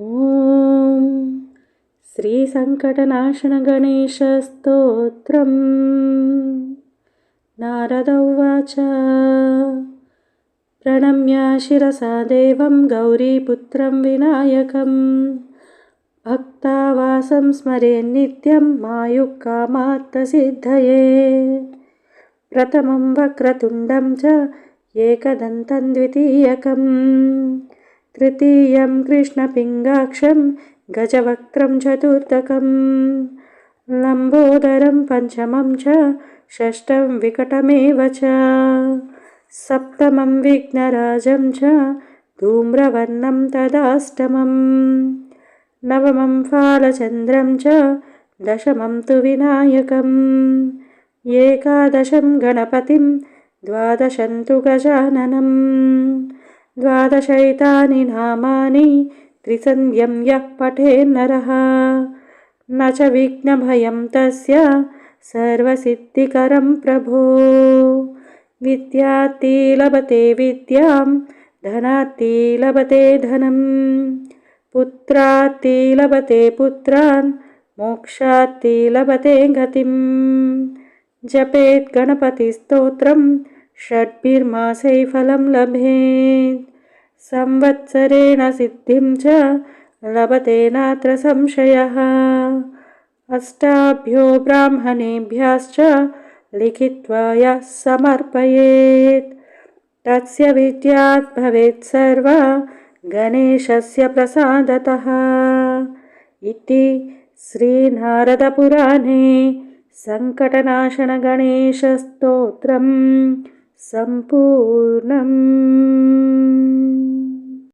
ॐ श्रीसङ्कटनाशनगणेशस्तोत्रम्। नारद उवाच। प्रणम्य शिरसा देवं गौरीपुत्रं विनायकं भक्तावासं स्मरेन्नित्यं मायुक्कामात्तसिद्धये। प्रथमं वक्रतुण्डं च एकदन्तं द्वितीयकम् तृतीयं कृष्णपिङ्गाक्षं गजवक्त्रं चतुर्थकं लम्बोदरं पञ्चमं च षष्ठं विकटमेव च। सप्तमं विघ्नराजं च धूम्रवर्णं तदाष्टमं नवमं फालचन्द्रं च दशमं तु विनायकम्। एकादशं गणपतिं द्वादशं तु गजाननम् द्वादशैतानि नामानि त्रिसन्ध्यं यः पठेन्नरः न च विघ्नभयं तस्य सर्वसिद्धिकरं प्रभो। विद्यार्ती लभते विद्यां धनार्ती लभते धनं। पुत्रार्ती लभते पुत्रान् मोक्षार्ती लभते गतिं जपेत् गणपतिस्तोत्रम् षड्भिर्मासै फलं लभेत् संवत्सरेण सिद्धिं च लभते नात्र संशयः। अष्टाभ्यो ब्राह्मणेभ्यश्च लिखित्वा यः समर्पयेत्। तस्य विद्यात् भवेत् सर्वा गणेशस्य प्रसादतः। इति श्रीनारदपुराणे सङ्कटनाशनगणेशस्तोत्रम् सम्पूर्णम्